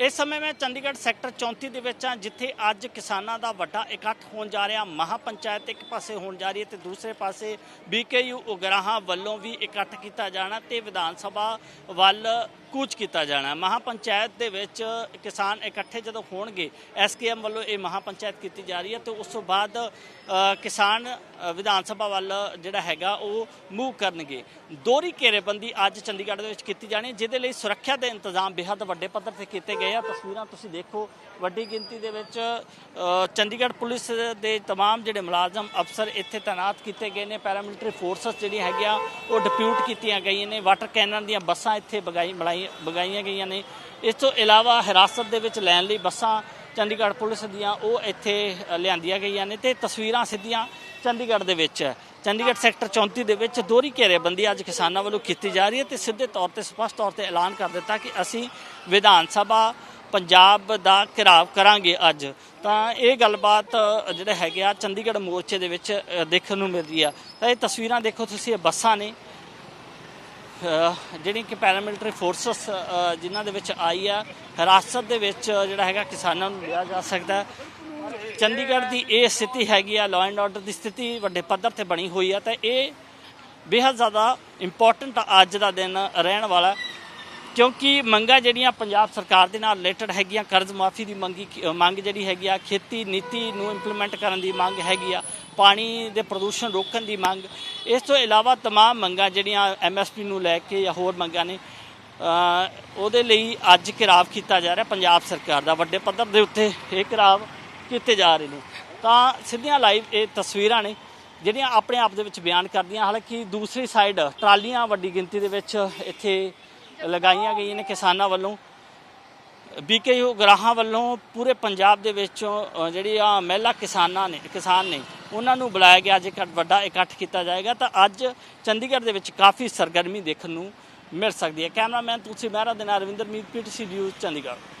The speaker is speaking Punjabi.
ਇਸ ਸਮੇਂ ਮੈਂ ਚੰਡੀਗੜ੍ਹ ਸੈਕਟਰ 34 ਦੇ ਵਿੱਚ ਹਾਂ, ਜਿੱਥੇ ਅੱਜ ਕਿਸਾਨਾਂ ਦਾ ਵੱਡਾ ਇਕੱਠ ਹੋਣ ਜਾ ਰਿਹਾ। ਮਹਾ ਪੰਚਾਇਤ ਇੱਕ ਪਾਸੇ ਹੋਣ ਜਾ ਰਹੀ ਹੈ ਤੇ ਦੂਸਰੇ ਪਾਸੇ ਬੀਕੇਯੂ ਉਗਰਾਹਾਂ ਵੱਲੋਂ ਵੀ ਇਕੱਠ ਕੀਤਾ ਜਾਣਾ ਤੇ ਵਿਧਾਨ ਸਭਾ ਵੱਲ ਕੂਚ ਕੀਤਾ ਜਾਣਾ ਮਹਾ ਪੰਚਾਇਤ ਦੇ ਵਿੱਚ ਕਿਸਾਨ ਇਕੱਠੇ ਜਦੋਂ ਹੋਣਗੇ ਐਸਕੇਐਮ ਵੱਲੋਂ ਇਹ ਮਹਾ ਪੰਚਾਇਤ ਕੀਤੀ ਜਾ ਰਹੀ ਹੈ ਤੇ ਉਸ ਤੋਂ ਬਾਅਦ ਅ, ਕਿਸਾਨ ਅ, ਵਿਧਾਨ ਸਭਾ ਵੱਲ ਜਿਹੜਾ ਹੈਗਾ ਉਹ ਮੂਵ ਕਰਨਗੇ ਦੋਹਰੀ ਘੇਰੇਬੰਦੀ ਅੱਜ ਚੰਡੀਗੜ੍ਹ ਦੇ ਵਿੱਚ ਕੀਤੀ ਜਾਣੀ ਹੈ, ਜਿਹਦੇ ਲਈ ਸੁਰੱਖਿਆ ਦੇ ਇੰਤਜ਼ਾਮ ਬੇਹੱਦ ਵੱਡੇ ਪੱਧਰ ਤੇ ਕੀਤੇ ਗਏ ਆ ਤਸਵੀਰਾਂ ਤੁਸੀਂ ਦੇਖੋ ਵੱਡੀ ਗਿਣਤੀ ਦੇ ਵਿੱਚ ਅ, ਚੰਡੀਗੜ੍ਹ ਪੁਲਿਸ ਦੇ तमाम ਜਿਹੜੇ ਮੁਲਾਜ਼ਮ ਅਫਸਰ ਇੱਥੇ ਤਾਇਨਾਤ ਕੀਤੇ ਗਏ ਨੇ ਪੈਰਾਮਿਲਟਰੀ ਫੋਰਸਸ ਜਿਹੜੀ ਹੈਗੀਆਂ ਉਹ ਡਿਪਿਊਟ ਕੀਤੀਆਂ ਗਈਆਂ ਨੇ ਵਾਟਰ ਕੈਨਨ ਦੀਆਂ ਬੱਸਾਂ ਇੱਥੇ ਬਗਾਈ ਬੜਾਈ ਵਗਾਈਆਂ ਗਈਆਂ ਨੇ। ਇਸ ਤੋਂ ਇਲਾਵਾ ਹਿਰਾਸਤ ਦੇ ਵਿੱਚ ਲੈਣ ਲਈ ਬੱਸਾਂ ਚੰਡੀਗੜ੍ਹ ਪੁਲਿਸ ਦੀਆਂ ਉਹ ਇੱਥੇ ਲਿਆਂਦੀਆਂ ਗਈਆਂ ਨੇ ਤੇ ਤਸਵੀਰਾਂ ਸਿੱਧੀਆਂ ਚੰਡੀਗੜ੍ਹ ਦੇ ਵਿੱਚ। ਚੰਡੀਗੜ੍ਹ ਸੈਕਟਰ 34 ਦੇ ਵਿੱਚ ਦੋਹਰੀ ਘੇਰੇਬੰਦੀ ਅੱਜ ਕਿਸਾਨਾਂ ਵੱਲੋਂ ਕੀਤੀ ਜਾ ਰਹੀ ਹੈ ਤੇ ਸਿੱਧੇ ਤੌਰ ਤੇ ਸਪਸ਼ਟ ਤੌਰ ਤੇ ਐਲਾਨ ਕਰ ਦਿੱਤਾ ਕਿ ਅਸੀਂ ਵਿਧਾਨ ਸਭਾ ਪੰਜਾਬ ਦਾ ਘਿਰਾਵ ਕਰਾਂਗੇ ਅੱਜ। ਤਾਂ ਇਹ ਗੱਲਬਾਤ ਜਿਹੜਾ ਜਿਹੜੇ ਹੈਗੇ ਆ ਚੰਡੀਗੜ੍ਹ ਮੋਰਚੇ ਦੇ ਵਿੱਚ ਦੇਖਣ ਨੂੰ ਮਿਲ ਰਹੀ ਆ। ਤਾਂ ਇਹ ਤਸਵੀਰਾਂ ਦੇਖੋ ਤੁਸੀਂ, ਇਹ ਬੱਸਾਂ ਨੇ। ਜਿਹੜੀ ਕਿ ਪੈਰਾਮਿਲਟਰੀ ਫੋਰਸਸ ਜਿਨ੍ਹਾਂ ਦੇ ਵਿੱਚ ਆਈ ਆ, ਹਿਰਾਸਤ ਦੇ ਵਿੱਚ ਜਿਹੜਾ ਹੈਗਾ ਕਿਸਾਨਾਂ ਨੂੰ ਲਿਆ ਜਾ ਸਕਦਾ ਚੰਡੀਗੜ੍ਹ ਦੀ ਇਹ ਸਥਿਤੀ ਹੈਗੀ ਆ ਲਾਅ ਐਂਡ ਆਰਡਰ ਦੀ ਸਥਿਤੀ ਵੱਡੇ ਪੱਧਰ ਤੇ ਬਣੀ ਹੋਈ ਆ, ਤਾਂ ਇਹ ਬੇਹੱਦ ਜ਼ਿਆਦਾ ਇੰਪੋਰਟੈਂਟ ਅੱਜ ਦਾ ਦਿਨ ਰਹਿਣ ਵਾਲਾ ਕਿਉਂਕਿ ਮੰਗਾਂ ਜਿਹੜੀਆਂ ਪੰਜਾਬ ਸਰਕਾਰ ਦੇ ਨਾਲ ਰਿਲੇਟਡ ਹੈਗੀਆਂ ਕਰਜ਼ ਮਾਫੀ ਦੀ ਮੰਗੀ ਮੰਗ ਜਿਹੜੀ ਹੈਗੀ ਆ ਖੇਤੀ ਨੀਤੀ ਨੂੰ ਇੰਪਲੀਮੈਂਟ ਕਰਨ ਦੀ ਮੰਗ ਹੈਗੀ ਆ ਪਾਣੀ ਦੇ ਪ੍ਰਦੂਸ਼ਣ ਰੋਕਣ ਦੀ ਮੰਗ ਇਸ ਤੋਂ ਇਲਾਵਾ तमाम ਮੰਗਾਂ ਜਿਹੜੀਆਂ ਐਮਐਸਪੀ ਨੂੰ ਲੈ ਕੇ ਜਾਂ ਹੋਰ ਮੰਗਾਂ ਨੇ ਅ, ਉਹਦੇ ਲਈ ਅੱਜ ਘਿਰਾਵ ਕੀਤਾ ਜਾ ਰਿਹਾ ਪੰਜਾਬ ਸਰਕਾਰ ਦਾ ਵੱਡੇ ਪੱਧਰ ਦੇ ਉੱਤੇ ਇਹ ਘਿਰਾਵ ਕੀਤੇ ਜਾ ਰਹੇ ਨੇ ਤਾਂ ਸਿੱਧੀਆਂ ਲਾਈਵ ਇਹ ਤਸਵੀਰਾਂ ਨੇ ਜਿਹੜੀਆਂ ਆਪਣੇ ਆਪ ਦੇ ਵਿੱਚ ਬਿਆਨ ਕਰਦੀਆਂ ਹਾਲਾਂਕਿ ਦੂਸਰੀ ਸਾਈਡ ਟਰਾਲੀਆਂ ਵੱਡੀ ਗਿਣਤੀ ਦੇ ਵਿੱਚ ਇੱਥੇ ਲਗਾਈਆਂ ਗਈਆਂ ਨੇ ਕਿਸਾਨਾਂ ਵੱਲੋਂ। ਬੀਕੇਯੂ ਗਰਾਹਾਂ ਵੱਲੋਂ ਪੂਰੇ ਪੰਜਾਬ ਦੇ ਵਿੱਚੋਂ ਅ, ਜਿਹੜੀ ਆ ਮਹਿਲਾ ਕਿਸਾਨਾਂ ਨੇ ਕਿਸਾਨ ਨੇ ਉਹਨਾਂ ਨੂੰ ਬੁਲਾਇਆ ਗਿਆ। ਅੱਜ ਇੱਕ ਵੱਡਾ ਇਕੱਠ ਕੀਤਾ ਜਾਏਗਾ। ਤਾਂ ਅੱਜ ਚੰਡੀਗੜ੍ਹ ਦੇ ਵਿੱਚ ਕਾਫੀ ਸਰਗਰਮੀ ਦੇਖਣ ਨੂੰ ਮਿਲ ਸਕਦੀ ਹੈ। ਕੈਮਰਾਮੈਨ ਤੁਲਸੀ ਮਹਿਰਾ ਦੇ ਨਾਲ ਰਵਿੰਦਰ ਮੀਤ ਪੀਟੀਸੀ ਨਿਊਜ਼ ਚੰਡੀਗੜ੍ਹ।